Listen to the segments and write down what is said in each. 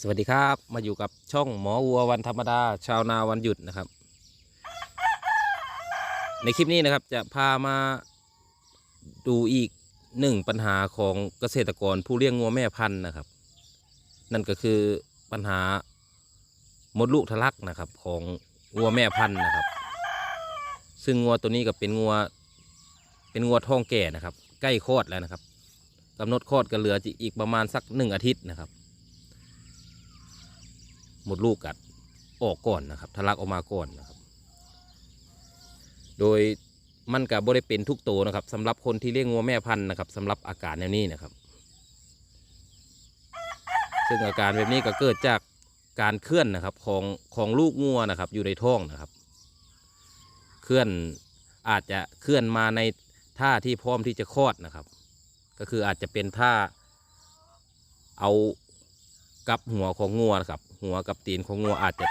สวัสดีครับมาอยู่กับช่องหมอวัววันธรรมดา ชาวนาวันหยุดนะครับ ในคลิปนี้นะครับจะพามาดูอีกหนึ่งปัญหาของเกษตรกรผู้เลี้ยงงัวแม่พันธุ์นะครับ นั่นก็คือปัญหามดลูกทะลักนะครับของงัวแม่พันธุ์นะครับ ซึ่งงัวตัวนี้ก็เป็นงัวเป็นงัวท้องแก่นะครับ ใกล้คลอดแล้วนะครับกำหนดคลอดก็เหลืออีกประมาณสักหนึ่งอาทิตย์นะครับ หมดลูกกัดออกก่อนนะครับทะลักออกมาก่อนนะครับ โดยมันกับบริเป็นทุกโตนะครับสำหรับคนที่เลี้ยงงัวแม่พันธุ์นะครับสำหรับอาการแนวนี้นะครับ ซึ่งอาการแบบนี้ก็เกิดจากการเคลื่อนนะครับของของลูกงัวนะครับ อยู่ในท้องนะครับ เคลื่อนอาจจะเคลื่อนมาในท่าที่พร้อมที่จะคลอดนะครับ ก็คืออาจจะเป็นท่าเอากับหัวของงัวนะครับหัวกับตีนของงัวอาจจะ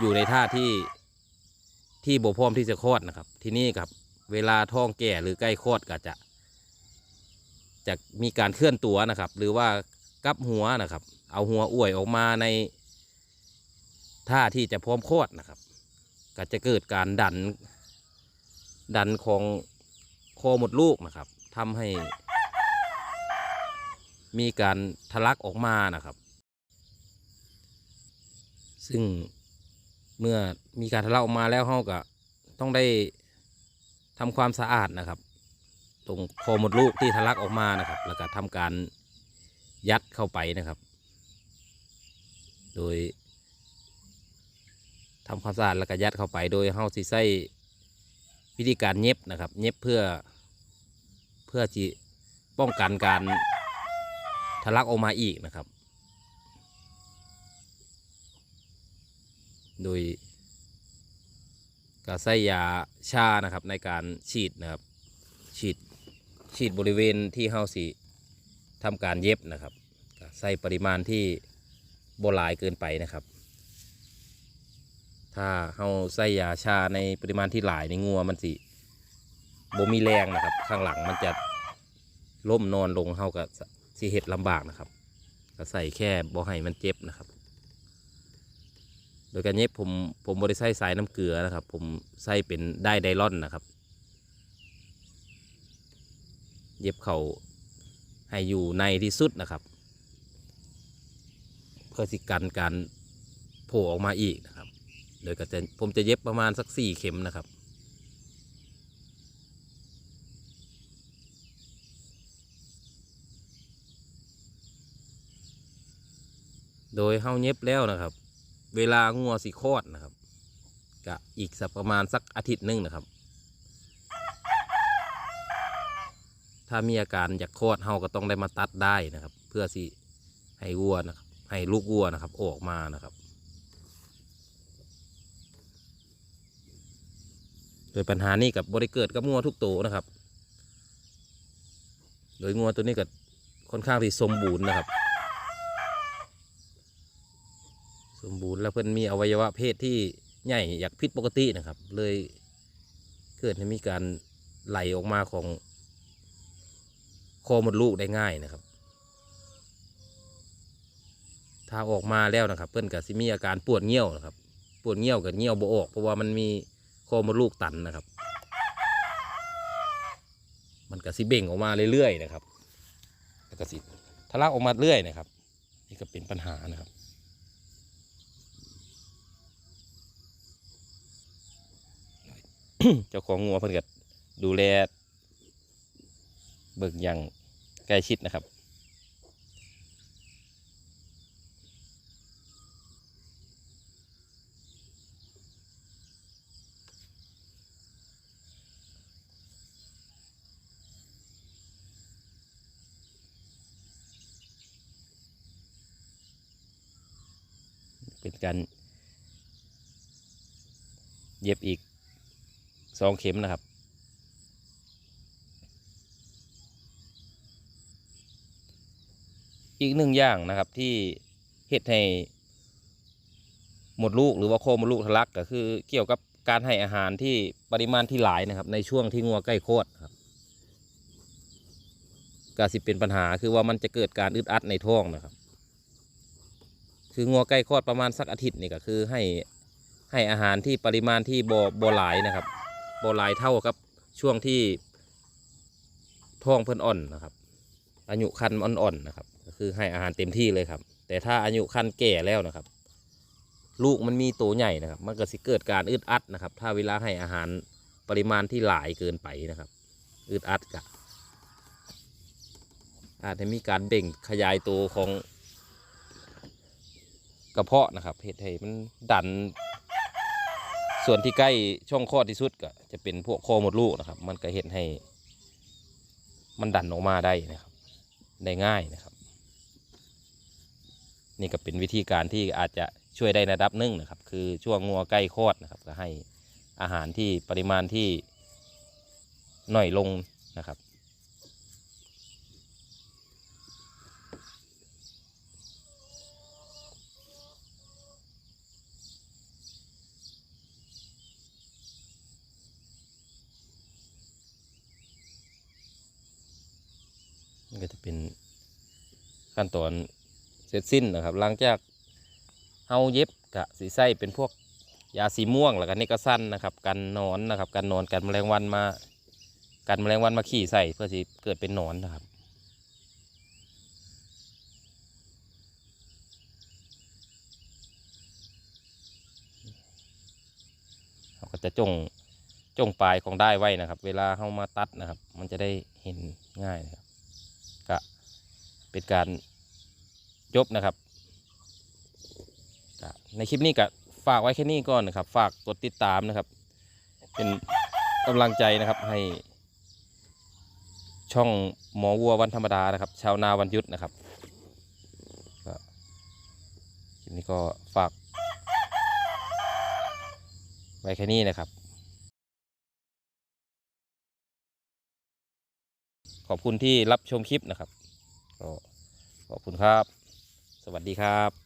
อยู่ในท่าที่ที่บ่พร้อมที่จะคลอดนะครับ ที่นี่ครับ เวลาท้องแก่หรือใกล้คลอดก็จะ จะมีการเคลื่อนตัวนะครับ หรือว่ากับหัวนะครับ เอาหัวอ้วยออกมาในท่าที่จะพร้อมคลอดนะครับ ก็จะเกิดการดัน ดันของคอหมดลูกนะครับทำให้ มีการทะลักออกมานะครับ ซึ่งเมื่อมีการทะลักออกมาแล้วเขาก็ต้องได้ทำความสะอาดนะครับ ตรงคอหมดลูกที่ทะลักออกมานะครับ แล้วก็ทำการยัดเข้าไปนะครับ โดยทำความสะอาดแล้วก็ยัดเข้าไปโดยเฮาสิใช้วิธีการเย็บนะครับ เย็บเพื่อเพื่อที่ป้องกันการทะลักออกมาอีกนะครับ โดยกาใส่ยาชานะครับในการฉีดนะครับ ฉีดฉีดบริเวณที่เฮาสิทำการเย็บนะครับใส่ปริมาณที่บหลายเกินไปนะครับ ถ้าเฮาใส่ยาชาในปริมาณที่หลายในงัวมันสิบ่มีแรงนะครับ ข้างหลังมันจะล้มนอนลงเฮากับสิเห็ดลำบากนะครับ ก็ใส่แค่บ่ให้มันเจ็บนะครับ โดยการเย็บผมผมบริใส่สายน้ำเกลือนะครับ ผมใส่เป็นได้ไดลอนนะครับ เย็บเข่าให้อยู่ในที่สุดนะครับ เพื่อสิกันการโผล่ออกมาอีกนะครับ โดยก็จะผมจะเย็บประมาณสักสี่เข็มนะครับโดยเฮาเย็บแล้วนะครับ เวลางัวสีคอดนะครับกะอีกสักประมาณสักอาทิตย์หนึงนะครับ ถ้ามีอาการอยากคลอดเฮาก็ต้องได้มาตัดได้นะครับ เพื่อสิให้วัวนะครับ ให้ลูกวัวนะครับ ออกมานะครับ โดยปัญหานี้กับบริเกิดกับงัวทุกตัวนะครับ โดยงัวตัวนี้ก็ค่อนข้างที่สมบูรณ์นะครับ สมบูรณ์แล้วเพิ่อนมีอวัยวะเพศที่ใหญ่อยากผิดปกตินะครับ เลยเกิดให้มีการไหลออกมาของคอมดลูกได้ง่ายนะครับ ถ้าออกมาแล้วนะครับ เพิ่อนก็สิมีอาการปวดเงี้ยวนะครับ ปวดเงี้ยวกับเงี้ยวบออก เพราะว่ามันมีคอมดลูกตันนะครับ มันก็สิเบ่งออกมาเรื่อยๆนะครับแล้วก็สิทะลักออกมาเรื่อยนะครับ นี่ก็เป็นปัญหานะครับ เจ้าของงัวเพิ่นก็ดูแลเบิกอย่างใกล้ชิดนะครับ เป็นการเย็บอีก สองเข็มนะครับ อีกหนึ่งอย่างนะครับที่เห็ดให้หมดลูกหรือว่าโคมดลูกทะลักก็คือเกี่ยวกับการให้อาหารที่ปริมาณที่หลายนะครับ ในช่วงที่งัวใกล้โคตรครับก็สิเป็นปัญหาคือว่ามันจะเกิดการอึดอัดในท้องนะครับ คืองัวใกล้คลอดประมาณสักอาทิตย์นี่ก็คือให้ให้อาหารที่ปริมาณที่บ่บ่หลายนะครับ บหลายเท่ากับช่วงที่ท้องเพิ่นอ่อนนะครับ อายุคันอ่อนๆนะครับ ก็คือให้อาหารเต็มที่เลยครับ แต่ถ้าอายุคันแก่แล้วนะครับ ลูกมันมีโตใหญ่นะครับ มันก็สิเกิดการอึดอัดนะครับ ถ้าเวลาให้อาหารปริมาณที่หลายเกินไปนะครับ อึดอัดกะอาจจะมีการเบ่งขยายตัวของกระเพาะนะครับเหตุให้มันดัน ส่วนที่ใกล้ช่องคลอดที่สุดก็จะเป็นพวกคอมดลูกนะครับ มันก็เห็นให้ มันดันออกมาได้นะครับ ได้ง่ายนะครับ นี่ก็เป็นวิธีการที่อาจจะช่วยได้ในระดับหนึ่งนะครับ คือช่วงงัวใกล้คลอดนะครับ ก็ให้อาหารที่ปริมาณที่หน่อยลงนะครับ นี่ก็จะเป็นขั้นตอนเสร็จสิ้นนะครับหลังจากเฮาเย็บกะสีไส้เป็นพวกยาสีม่วงแล้วก็นี่ก็สั้นนะครับกันนอนนะครับกันนอนกันแมลงวันมากันแมลงวันมาขี่ใส่เพื่อที่เกิดเป็นนอนนะครับเราก็จะจงจงปลายของได้ไว้นะครับ เวลาเข้ามาตัดนะครับ มันจะได้เห็นง่ายนะครับ ก็เป็นการจบนะครับก็ในคลิปนี้ก็ฝากไว้แค่นี้ก่อนนะครับ ฝากกดติดตามนะครับ เป็นกำลังใจนะครับให้ ช่องหมอวัววันธรรมดานะครับ ชาวนาวันยุดนะครับก็คลิปนี้ก็ฝาก ไว้แค่นี้นะครับ ขอบคุณที่รับชมคลิปนะครับก็ขอบคุณครับ สวัสดีครับ